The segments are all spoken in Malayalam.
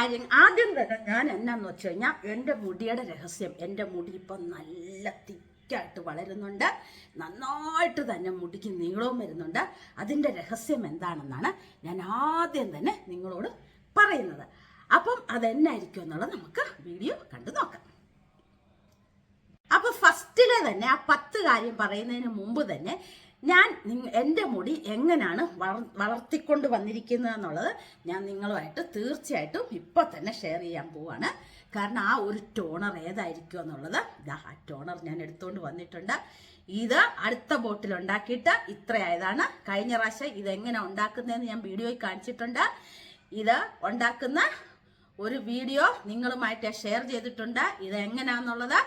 കാര്യം ആദ്യം തന്നെ ഞാൻ എന്നാന്ന് വെച്ച് കഴിഞ്ഞാൽ എന്റെ മുടിയുടെ രഹസ്യം എന്റെ മുടി ഇപ്പം നല്ല തിക്കായിട്ട് വളരുന്നുണ്ട്. നന്നായിട്ട് തന്നെ മുടിക്ക് നീളവും വരുന്നുണ്ട്. അതിന്റെ രഹസ്യം എന്താണെന്നാണ് ഞാൻ ആദ്യം തന്നെ നിങ്ങളോട് പറയുന്നത്. അപ്പം അതെന്നായിരിക്കും എന്നുള്ളത് നമുക്ക് വീഡിയോ കണ്ടു നോക്കാം. അപ്പൊ ഫസ്റ്റിലെ തന്നെ ആ പത്ത് കാര്യം പറയുന്നതിന് മുമ്പ് തന്നെ ഞാൻ എന്റെ മുടി എങ്ങനെയാണ് വളർ വളർത്തിക്കൊണ്ട് വന്നിരിക്കുന്നത് എന്നുള്ളത് ഞാൻ നിങ്ങളുമായിട്ട് തീർച്ചയായിട്ടും ഇപ്പോൾ തന്നെ ഷെയർ ചെയ്യാൻ പോവാണ്. കാരണം ആ ഒരു ടോണർ ഏതായിരിക്കും എന്നുള്ളത് ആ ടോണർ ഞാൻ എടുത്തുകൊണ്ട് വന്നിട്ടുണ്ട്. ഇത് അടുത്ത ബോട്ടിൽ ഉണ്ടാക്കിയിട്ട് ഇത്രയായതാണ്. കഴിഞ്ഞ പ്രാവശ്യം ഇതെങ്ങനെ ഉണ്ടാക്കുന്നതെന്ന് ഞാൻ വീഡിയോയിൽ കാണിച്ചിട്ടുണ്ട്. ഇത് ഉണ്ടാക്കുന്ന ഒരു വീഡിയോ നിങ്ങളുമായിട്ട് ഷെയർ ചെയ്തിട്ടുണ്ട്. ഇത് എങ്ങനെയാന്നുള്ളത്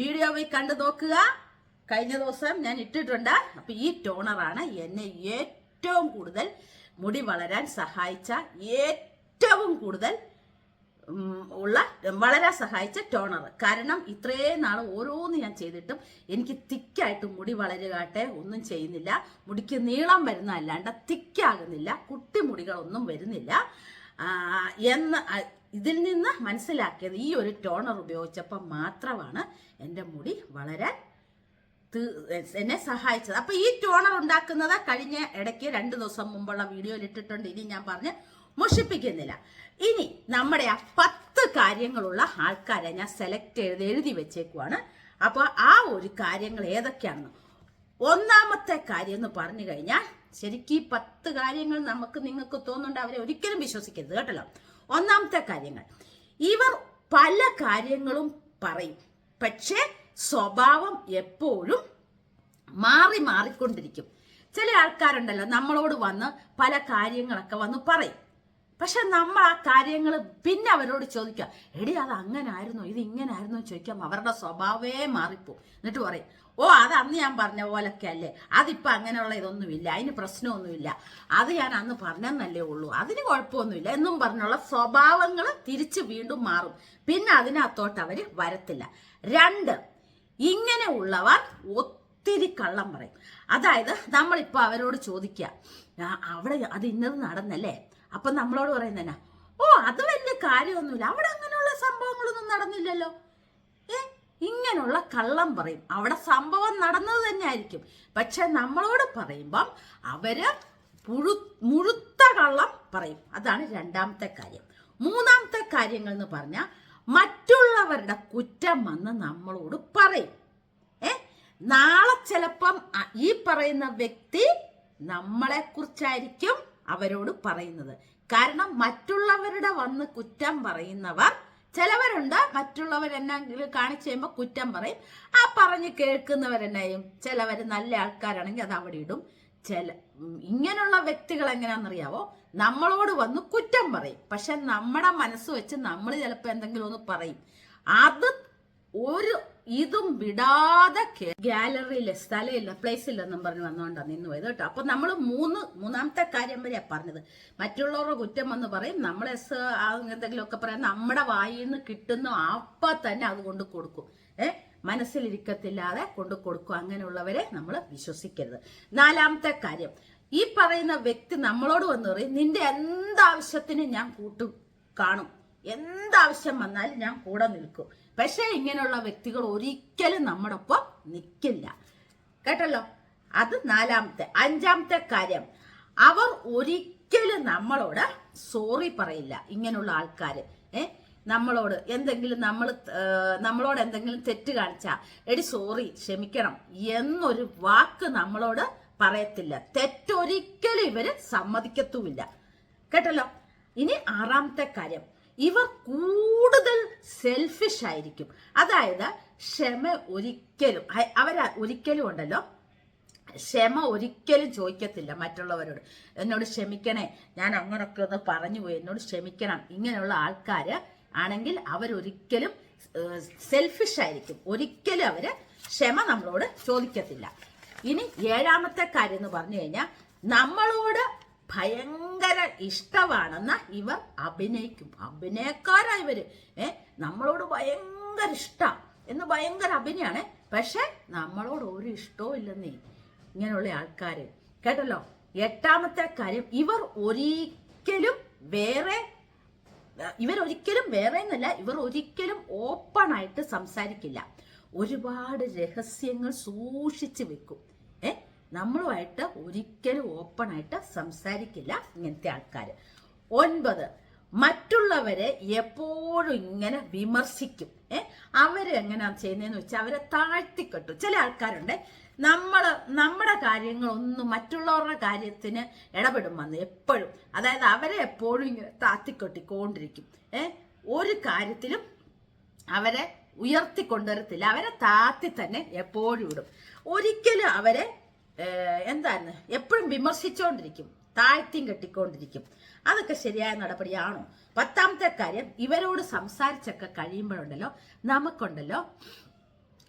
വീഡിയോ പോയി കണ്ടു നോക്കുക. കഴിഞ്ഞ ദിവസം ഞാൻ ഇട്ടിട്ടുണ്ട്. അപ്പൊ ഈ ടോണറാണ് എന്നെ ഏറ്റവും കൂടുതൽ മുടി വളരാൻ സഹായിച്ച ഏറ്റവും കൂടുതൽ ഉള്ള വളരെ സഹായിച്ച ടോണർ കാരണം ഇത്രയും നാൾ ഓരോന്ന് ഞാൻ ചെയ്തിട്ടും എനിക്ക് തിക്കായിട്ട് മുടി വളരുകാട്ടെ ഒന്നും ചെയ്യുന്നില്ല. മുടിക്ക് നീളം വരുന്ന അല്ലാണ്ട് തിക്കാകുന്നില്ല. കുട്ടി മുടികളൊന്നും വരുന്നില്ല. എന്ന് ഇതിൽ നിന്ന് മനസ്സിലാക്കിയത് ഈ ഒരു ടോണർ ഉപയോഗിച്ചപ്പോൾ മാത്രമാണ് എന്റെ മുടി വളരാൻ എന്നെ സഹായിച്ചത്. അപ്പൊ ഈ ടോണർ ഉണ്ടാക്കുന്നത് കഴിഞ്ഞ ഇടയ്ക്ക് രണ്ട് ദിവസം മുമ്പുള്ള വീഡിയോയിൽ ഇട്ടിട്ടുണ്ട്. ഇനി ഞാൻ പറഞ്ഞ് മുഷിപ്പിക്കുന്നില്ല ഇനി നമ്മുടെ ആ പത്ത് കാര്യങ്ങളുള്ള ആൾക്കാരെ ഞാൻ സെലക്ട് ചെയ്ത് എഴുതി വെച്ചേക്കുവാണ്. അപ്പോൾ ആ ഒരു കാര്യങ്ങൾ ഏതൊക്കെയാണെന്ന്. ഒന്നാമത്തെ കാര്യം എന്ന് പറഞ്ഞു കഴിഞ്ഞാൽ ശരിക്കും ഈ പത്ത് കാര്യങ്ങൾ നമുക്ക് നിങ്ങൾക്ക് തോന്നുന്നുണ്ട് അവരെ ഒരിക്കലും വിശ്വസിക്കരുത് കേട്ടല്ലോ. ഒന്നാമത്തെ കാര്യങ്ങൾ. ഇവർ പല കാര്യങ്ങളും പറയും. പക്ഷേ സ്വഭാവം എപ്പോഴും മാറി മാറിക്കൊണ്ടിരിക്കും. ചില ആൾക്കാരുണ്ടല്ലോ നമ്മളോട് വന്ന് പല കാര്യങ്ങളൊക്കെ വന്ന് പറയും. പക്ഷെ നമ്മൾ ആ കാര്യങ്ങൾ പിന്നെ അവരോട് ചോദിക്കുക എടി അത് അങ്ങനെ ആയിരുന്നോ ഇത് ഇങ്ങനെ ആയിരുന്നോ ചോദിക്കാം അവരുടെ സ്വഭാവേ മാറിപ്പോ എന്നിട്ട് പറയും ഓ അത് അന്ന് ഞാൻ പറഞ്ഞ പോലൊക്കെ അല്ലേ? അതിപ്പോ അങ്ങനെയുള്ള ഇതൊന്നുമില്ല അതിന് പ്രശ്നമൊന്നുമില്ല. അത് ഞാൻ അന്ന് പറഞ്ഞെന്നല്ലേ ഉള്ളൂ. അതിന് കുഴപ്പമൊന്നുമില്ല എന്നും പറഞ്ഞുള്ള സ്വഭാവങ്ങൾ തിരിച്ച് വീണ്ടും മാറും. പിന്നെ അതിനകത്തോട്ട് അവർ വരത്തില്ല. രണ്ട് ഇങ്ങനെ ഉള്ളവർ ഒത്തിരി കള്ളം പറയും. അതായത് നമ്മളിപ്പോൾ അവരോട് ചോദിക്കുക "ആ, അവിടെ അത് ഇന്നത് നടന്നല്ലേ? അപ്പം നമ്മളോട് പറയുന്നതന്നെ ഓ അത് വലിയ കാര്യമൊന്നുമില്ല. അവിടെ അങ്ങനെയുള്ള സംഭവങ്ങളൊന്നും നടന്നില്ലല്ലോ. ഏ ഇങ്ങനെയുള്ള കള്ളം പറയും. അവിടെ സംഭവം നടന്നത് തന്നെ ആയിരിക്കും പക്ഷെ നമ്മളോട് പറയുമ്പം അവർ പുഴു മുഴുത്ത കള്ളം പറയും. അതാണ് രണ്ടാമത്തെ കാര്യം. മൂന്നാമത്തെ കാര്യങ്ങൾ എന്ന് പറഞ്ഞാൽ മറ്റുള്ളവരുടെ കുറ്റം വന്ന് നമ്മളോട് പറയും. ഏ? നാളെ ചിലപ്പം ഈ പറയുന്ന വ്യക്തി നമ്മളെ കുറിച്ചായിരിക്കും അവരോട് പറയുന്നത്. കാരണം മറ്റുള്ളവരുടെ വന്ന് കുറ്റം പറയുന്നവർ ചിലവരുണ്ട് മറ്റുള്ളവർ എന്നെങ്കിലും കാണിച്ചു കഴിയുമ്പോൾ കുറ്റം പറയും. ആ പറഞ്ഞ് കേൾക്കുന്നവരെന്നെയും ചിലവർ നല്ല ആൾക്കാരാണെങ്കിൽ അത് അവിടെ ഇടും. ചില ഇങ്ങനെയുള്ള വ്യക്തികൾ എങ്ങനെയാണെന്നറിയാവോ? നമ്മളോട് വന്ന് കുറ്റം പറയും. പക്ഷെ നമ്മുടെ മനസ്സ് വെച്ച് നമ്മൾ ചിലപ്പോൾ എന്തെങ്കിലും ഒന്ന് പറയും. അത് ഒരു ഇതും വിടാതെ ഗാലറിയിലെ സ്ഥലമില്ല പ്ലേസ് ഇല്ലെന്നും പറഞ്ഞ് വന്നുകൊണ്ടാണ് നിന്ന് പോയത് കേട്ടോ. അപ്പൊ നമ്മൾ മൂന്ന് മൂന്നാമത്തെ കാര്യം വരെയാ പറഞ്ഞത്. മറ്റുള്ളവരുടെ കുറ്റം വന്ന് പറയും. നമ്മൾ എസ് എന്തെങ്കിലുമൊക്കെ പറയാം നമ്മുടെ വായിൽ നിന്ന് കിട്ടുന്ന അപ്പ തന്നെ അതുകൊണ്ട് കൊടുക്കും. ഏ? മനസ്സിലിരിക്കത്തില്ലാതെ കൊണ്ട് കൊടുക്കും. അങ്ങനെയുള്ളവരെ നമ്മൾ വിശ്വസിക്കരുത്. നാലാമത്തെ കാര്യം ഈ പറയുന്ന വ്യക്തി നമ്മളോട് വന്ന് പറയും നിന്റെ എന്താവശ്യത്തിന് ഞാൻ കൂട്ടു കാണും. എന്താവശ്യം വന്നാലും ഞാൻ കൂടെ നിൽക്കും. പക്ഷേ ഇങ്ങനെയുള്ള വ്യക്തികൾ ഒരിക്കലും നമ്മുടെ ഒപ്പം നിൽക്കില്ല കേട്ടല്ലോ? അത് നാലാമത്തെ. അഞ്ചാമത്തെ കാര്യം അവർ ഒരിക്കലും നമ്മളോട് സോറി പറയില്ല ഇങ്ങനെയുള്ള ആൾക്കാര്. ഏ? നമ്മളോട് എന്തെങ്കിലും നമ്മൾ നമ്മളോട് എന്തെങ്കിലും തെറ്റ് കാണിച്ചാൽ എടി സോറി ക്ഷമിക്കണം എന്നൊരു വാക്ക് നമ്മളോട് പറയത്തില്ല. തെറ്റൊരിക്കലും ഇവർ സമ്മതിക്കത്തുമില്ല. കേട്ടല്ലോ? ഇനി ആറാമത്തെ കാര്യം. ഇവർ കൂടുതൽ സെൽഫിഷ് ആയിരിക്കും. അതായത് ക്ഷമ ഒരിക്കലും അവർ ഒരിക്കലും ഉണ്ടല്ലോ? ക്ഷമ ഒരിക്കലും ചോദിക്കത്തില്ല മറ്റുള്ളവരോട്. എന്നോട് ക്ഷമിക്കണേ ഞാൻ അങ്ങനൊക്കെ ഒന്ന് പറഞ്ഞു പോയി എന്നോട് ക്ഷമിക്കണം. ഇങ്ങനെയുള്ള ആൾക്കാര് ആണെങ്കിൽ അവരൊരിക്കലും സെൽഫിഷ് ആയിരിക്കും. ഒരിക്കലും അവർ ക്ഷമ നമ്മളോട് ചോദിക്കത്തില്ല. ഇനി ഏഴാമത്തെ കാര്യം എന്ന് പറഞ്ഞു കഴിഞ്ഞാൽ നമ്മളോട് ഭയങ്കര ഇഷ്ടമാണെന്ന് ഇവർ അഭിനയിക്കും. അഭിനയക്കാരാ ഇവർ. നമ്മളോട് ഭയങ്കര ഇഷ്ടം എന്ന് ഭയങ്കര അഭിനയാണ്. പക്ഷെ നമ്മളോട് ഒരു ഇഷ്ടവും ഇല്ലെന്നേ ഇങ്ങനെയുള്ള ആൾക്കാര്. കേട്ടല്ലോ? എട്ടാമത്തെ കാര്യം ഇവർ ഒരിക്കലും വേറെ ഇവരൊരിക്കലും വേറെ എന്നല്ല ഇവർ ഒരിക്കലും ഓപ്പൺ ആയിട്ട് സംസാരിക്കില്ല. ഒരുപാട് രഹസ്യങ്ങൾ സൂക്ഷിച്ചു വെക്കും. ഏ? നമ്മളുമായിട്ട് ഒരിക്കലും ഓപ്പൺ ആയിട്ട് സംസാരിക്കില്ല ഇങ്ങനത്തെ ആൾക്കാർ ഒൻപത് മറ്റുള്ളവരെ എപ്പോഴും ഇങ്ങനെ വിമർശിക്കും. ഏ? അവരെങ്ങനെയാണ് ചെയ്യുന്നതെന്ന് വെച്ചാൽ അവരെ താഴ്ത്തിക്കെട്ടും. ചില ആൾക്കാരുണ്ട് നമ്മൾ നമ്മുടെ കാര്യങ്ങളൊന്നും മറ്റുള്ളവരുടെ കാര്യത്തിന് ഇടപെടും വന്ന് എപ്പോഴും. അതായത് അവരെ എപ്പോഴും ഇങ്ങനെ താത്തിക്കൊട്ടിക്കൊണ്ടിരിക്കും. ഏ? ഒരു കാര്യത്തിലും അവരെ ഉയർത്തിക്കൊണ്ടുവരത്തില്ല. അവരെ താത്തി തന്നെ എപ്പോഴും ഇടും. ഒരിക്കലും അവരെ ഏഹ്, എന്താണ് എപ്പോഴും വിമർശിച്ചുകൊണ്ടിരിക്കും താഴ്ത്തിയും കെട്ടിക്കൊണ്ടിരിക്കും. അതൊക്കെ ശരിയായ നടപടിയാണോ? പത്താമത്തെ കാര്യം ഇവരോട് സംസാരിച്ചൊക്കെ കഴിയുമ്പോഴുണ്ടല്ലോ നമുക്കുണ്ടല്ലോ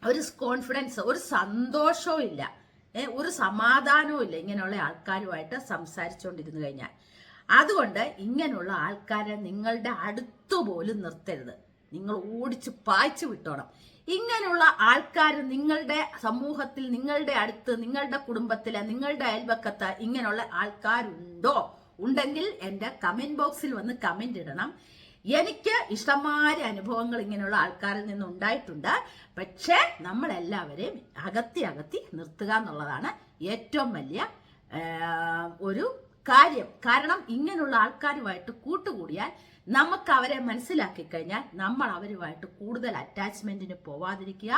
ഒരു കോൺഫിഡൻസ് ഒരു സന്തോഷവും ഇല്ല. ഒരു സമാധാനവും ഇല്ല ഇങ്ങനെയുള്ള ആൾക്കാരുമായിട്ട് സംസാരിച്ചുകൊണ്ടിരുന്നു കഴിഞ്ഞാൽ. അതുകൊണ്ട് ഇങ്ങനെയുള്ള ആൾക്കാരെ നിങ്ങളുടെ അടുത്തു പോലും നിർത്തരുത്. നിങ്ങൾ ഓടിച്ച് പായ്ച്ചു വിട്ടോണം. ഇങ്ങനെയുള്ള ആൾക്കാർ നിങ്ങളുടെ സമൂഹത്തിൽ നിങ്ങളുടെ അടുത്ത് നിങ്ങളുടെ കുടുംബത്തിൽ നിങ്ങളുടെ അയൽവക്കത്ത് ഇങ്ങനെയുള്ള ആൾക്കാരുണ്ടോ? ഉണ്ടെങ്കിൽ എന്റെ കമന്റ് ബോക്സിൽ വന്ന് കമന്റ് ഇടണം. എനിക്ക് ഇഷ്ടംമാരെ അനുഭവങ്ങൾ ഇങ്ങനെയുള്ള ആൾക്കാരിൽ നിന്ന് ഉണ്ടായിട്ടുണ്ട് പക്ഷേ നമ്മളെല്ലാവരെയും അകത്തി അകത്തി നിർത്തുക എന്നുള്ളതാണ് ഏറ്റവും വലിയ ഒരു കാര്യം. കാരണം ഇങ്ങനെയുള്ള ആൾക്കാരുമായിട്ട് കൂട്ടുകൂടിയാൽ നമുക്ക് അവരെ മനസ്സിലാക്കി കഴിഞ്ഞാൽ നമ്മൾ അവരുമായിട്ട് കൂടുതൽ അറ്റാച്ച്മെന്റിന് പോവാതിരിക്കുക.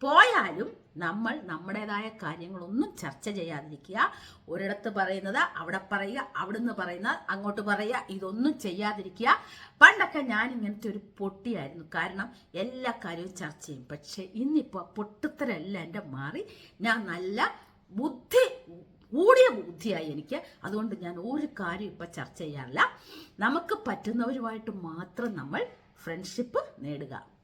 പോയാലും നമ്മൾ നമ്മുടേതായ കാര്യങ്ങളൊന്നും ചർച്ച ചെയ്യാതിരിക്കുക. ഒരിടത്ത് പറയുന്നത് അവിടെ പറയുക അവിടുന്ന് പറയുന്നത് അങ്ങോട്ട് പറയുക ഇതൊന്നും ചെയ്യാതിരിക്കുക. പണ്ടൊക്കെ ഞാൻ ഇങ്ങനത്തെ ഒരു പൊട്ടിയായിരുന്നു. കാരണം എല്ലാ കാര്യവും ചർച്ച ചെയ്യും. പക്ഷേ ഇന്നിപ്പോൾ പൊട്ടുത്തരെല്ലാം എന്റെ മാറി. ഞാൻ നല്ല ബുദ്ധി കൂടിയ ബുദ്ധിയായി എനിക്ക്. അതുകൊണ്ട് ഞാൻ ഒരു കാര്യം ഇപ്പം ചർച്ച ചെയ്യാറില്ല. നമുക്ക് പറ്റുന്നവരുമായിട്ട് മാത്രം നമ്മൾ ഫ്രണ്ട്ഷിപ്പ് നേടുക.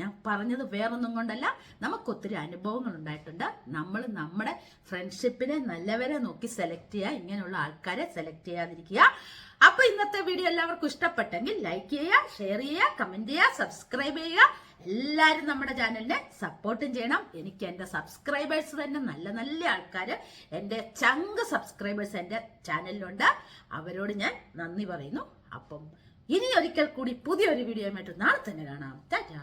ഞാൻ പറഞ്ഞത് വേറൊന്നും കൊണ്ടല്ല. നമുക്ക് ഒത്തിരി അനുഭവങ്ങൾ ഉണ്ടായിട്ടുണ്ട്. നമ്മൾ നമ്മുടെ ഫ്രണ്ട്ഷിപ്പിനെ നല്ലവരെ നോക്കി സെലക്ട് ചെയ്യുക ഇങ്ങനെയുള്ള ആൾക്കാരെ സെലക്ട് ചെയ്യാതിരിക്കുക. അപ്പൊ ഇന്നത്തെ വീഡിയോ എല്ലാവർക്കും ഇഷ്ടപ്പെട്ടെങ്കിൽ ലൈക്ക് ചെയ്യുക ഷെയർ ചെയ്യുക കമന്റ് ചെയ്യുക സബ്സ്ക്രൈബ് ചെയ്യുക. എല്ലാവരും നമ്മുടെ ചാനലിനെ സപ്പോർട്ടും ചെയ്യണം. എനിക്ക് എന്റെ സബ്സ്ക്രൈബേഴ്സ് തന്നെ നല്ല നല്ല ആൾക്കാർ എന്റെ ചങ്ക് സബ്സ്ക്രൈബേഴ്സ് എന്റെ ചാനലിലുണ്ട് അവരോട് ഞാൻ നന്ദി പറയുന്നു. അപ്പം ഇനി ഒരിക്കൽ കൂടി പുതിയൊരു വീഡിയോയുമായിട്ട് നാളെ തന്നെ കാണാം. ടാറ്റാ.